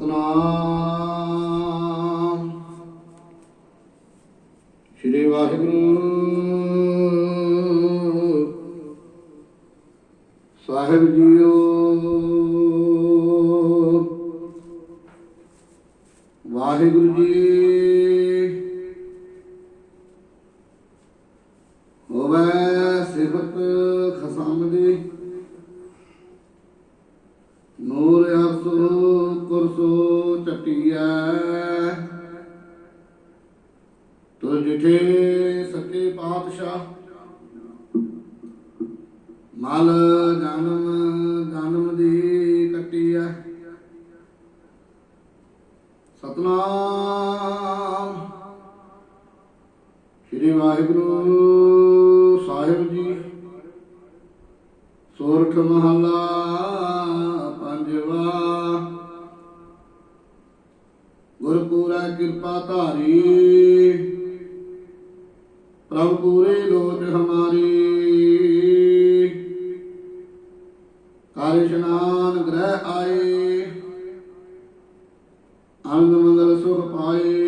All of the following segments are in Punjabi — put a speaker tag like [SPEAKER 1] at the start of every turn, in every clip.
[SPEAKER 1] ਸਤਨਾਮ। ਸ੍ਰੀ ਵਾਹਿਗੁਰੂ ਸਾਹਿਬ ਜੀਓ। ਵਾਹਿਗੁਰੂ ਜੀ ਹੋਵੇ ਸਿਫਤ ਖਸਮ ਦੀ ਨੂਰ ਅਰਸੋ ਕੁਰਸੋ ਚਟਿਐ ਤੁਰ ਜਿਠੇ ਸੱਚੇ ਪਾਤਸ਼ਾਹ। ਮਲ ਜਨਮ ਜਨਮ ਦੀ ਕੱਟਿਐ। ਸਤਨਾਮ। ਸ੍ਰੀ ਵਾਹਿਗੁਰੂ ਗੁਰਪੂਰਾ ਕਿਰਪਾ ਧਾਰੀ। ਪ੍ਰਭ ਪੂਰੇ ਲੋਚ ਹਮਾਰੀ। ਕਰ ਇਸ਼ਨਾਨ ਗ੍ਰਹਿ ਆਏ। ਆਨੰਦ ਮੰਗਲ ਸੁਖ ਪਾਏ।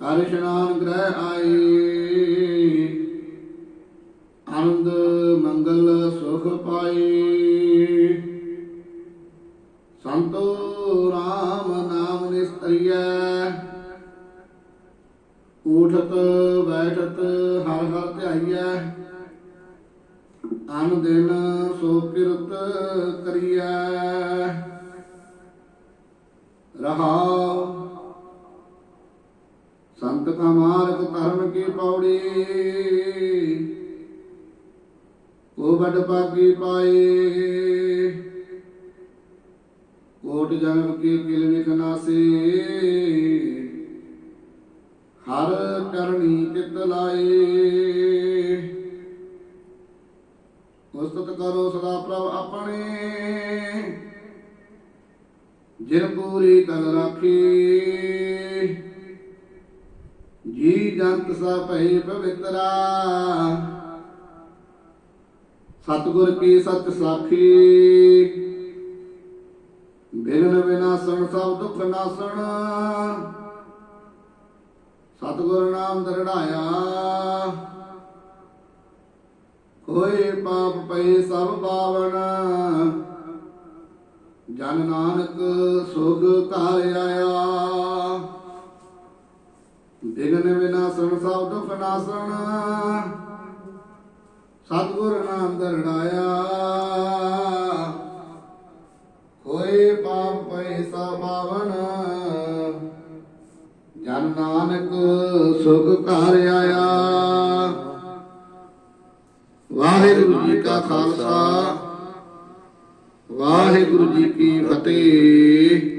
[SPEAKER 1] ਕਰ ਇਸ਼ਨਾਨ ਗ੍ਰਹਿ ਆਈ। ਆਨੰਦ, ਮੰਗਲ, ਸੁਖ ਪਾਈ। ਸੰਤੋ ਰਾਮ ਨਾਮ ਨਿਸਤਰੀਐ। ਉਠਤ ਬੈਠਤ ਹਰ ਹਰ ਧਿਆਈਐ। ਅਨ ਦਿਨ ਸੋ ਕਿਰਤ ਕਰੀਐ। ਰਹਾਉ ਸੰਤ ਕਾ ਮਾਰਗ ਧਰਮ ਕੀ ਪੌੜੀ? ਕੋ ਬੜ ਪਾਗੀ ਪਾਏ? ਕੋਟ ਜਨਮ ਕੀ ਕਿਲ ਵਿਖਨਾਸੇ ਹਰ ਕਰਨੀ ਚਿਤ ਲਾਏ? ਉਸਤਤ ਕਰੋ ਸਦਾ ਪ੍ਰਭ ਆਪਣੇ। ਜਿਨ ਪੂਰੀ ਤਨ ਰਾਖੀ। ਜੰਤ ਸਾ ਭਈ ਪਵਿੱਤਰਾ ਸਤਿਗੁਰ ਕੀ ਸਤ ਸਾਖੀ। ਬਿਗਨ ਵਿਨਾਸਣ, ਸਭ ਦੁਖ ਨਾਸਣ। ਸਤਿਗੁਰ ਨਾਮ ਦਰੜਾਇਆ। ਕੋਈ ਪਾਪ ਪਏ ਸਭ ਪਾਵਨ। ਜਨ ਨਾਨਕ ਸੁਖ ਘਰ ਆਇਆ ਬਿਗਨ ਵਿਨਾਸਣ ਸਭ ਦੁਖ ਨਾਸਣ ਸਤਿਗੁਰ ਨਾਮ ਦਰੜਾਇਆ ਕੋਈ ਪਾਪ ਪਏ ਸਭ ਜਨ ਨਾਨਕ ਸੁਖ ਘਰ ਆਇਆ। ਵਾਹਿਗੁਰੂ ਜੀ ਕਾ ਖਾਲਸਾ। ਵਾਹਿਗੁਰੂ ਜੀ ਕੀ ਫਤਿਹ।